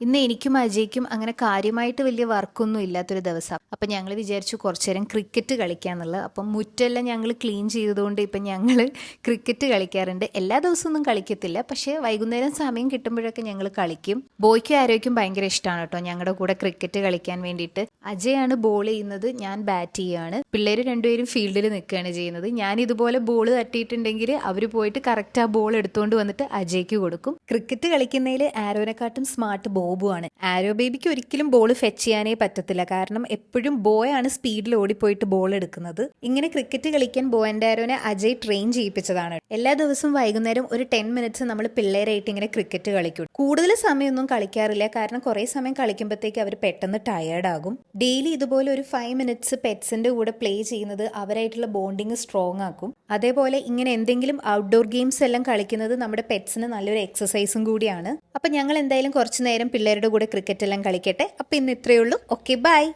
ഇന്ന് എനിക്കും അജയ്ക്കും അങ്ങനെ കാര്യമായിട്ട് വലിയ വർക്കൊന്നും ഇല്ലാത്തൊരു ദിവസം. അപ്പം ഞങ്ങൾ വിചാരിച്ചു കുറച്ചു നേരം ക്രിക്കറ്റ് കളിക്കാന്നുള്ളത് അപ്പം മുറ്റെല്ലാം ഞങ്ങൾ ക്ലീൻ ചെയ്തതുകൊണ്ട് ഇപ്പം ഞങ്ങൾ ക്രിക്കറ്റ് കളിക്കാറുണ്ട്. എല്ലാ ദിവസമൊന്നും കളിക്കത്തില്ല. പക്ഷേ വൈകുന്നേരം സമയം കിട്ടുമ്പോഴൊക്കെ ഞങ്ങൾ കളിക്കും. ബോയ്ക്കും ആരോഗ്യം ഭയങ്കര ഇഷ്ടമാണ് കേട്ടോ. ഞങ്ങളുടെ കൂടെ ക്രിക്കറ്റ് കളിക്കാൻ വേണ്ടിയിട്ട്. അജയാണ് ബോൾ ചെയ്യുന്നത്. ഞാൻ ബാറ്റ് ചെയ്യുകയാണ് പിള്ളേർ രണ്ടുപേരും ഫീൽഡിൽ നിൽക്കുകയാണ് ചെയ്യുന്നത്. ഞാൻ ഇതുപോലെ ബോൾ തട്ടിയിട്ടുണ്ടെങ്കിൽ അവർ പോയിട്ട് കറക്റ്റ് ആ ബോൾ എടുത്തുകൊണ്ട് വന്നിട്ട് അജയ്ക്ക് കൊടുക്കും. ക്രിക്കറ്റ് കളിക്കുന്നതിൽ ആരോനെക്കാട്ടും സ്മാർട്ട് ബോബു ആണ് ആരോ ബേബിക്ക് ഒരിക്കലും ബോൾ ഫെച്ച് ചെയ്യാനേ പറ്റത്തില്ല. കാരണം എപ്പോഴും ബോയാണ് സ്പീഡിൽ ഓടിപ്പോയിട്ട് ബോൾ എടുക്കുന്നത്. ഇങ്ങനെ ക്രിക്കറ്റ് കളിക്കാൻ ബോ ആൻഡ് ആരോനെ അജയ് ട്രെയിൻ ചെയ്യിപ്പിച്ചതാണ്. എല്ലാ ദിവസവും വൈകുന്നേരം ഒരു ടെൻ മിനിറ്റ്സ് നമ്മൾ പിള്ളേരായിട്ട് ഇങ്ങനെ ക്രിക്കറ്റ് കളിക്കും. കൂടുതൽ സമയമൊന്നും കളിക്കാറില്ല. കാരണം കുറേ സമയം കളിക്കുമ്പോഴത്തേക്ക് അവർ പെട്ടെന്ന് ടയേർഡ് ആകും. ഡെയിലി ഇതുപോലെ ഒരു ഫൈവ് മിനിറ്റ്സ് പെറ്റ്സിന്റെ കൂടെ പ്ലേ ചെയ്യുന്നത് അവരായിട്ടുള്ള ബോണ്ടിങ് സ്ട്രോങ് ആക്കും. അതേപോലെ ഇങ്ങനെ എന്തെങ്കിലും ഔട്ട്ഡോർ ഗെയിംസ് എല്ലാം കളിക്കുന്നത് നമ്മുടെ പെറ്റ്സിന് നല്ലൊരു എക്സസൈസും കൂടിയാണ്. അപ്പൊ ഞങ്ങൾ എന്തായാലും കുറച്ചു നേരം പിള്ളേരുടെ കൂടെ ക്രിക്കറ്റ് എല്ലാം കളിക്കട്ടെ. അപ്പൊ ഇന്ന് ഇത്രയേ ഉള്ളൂ. Okay bye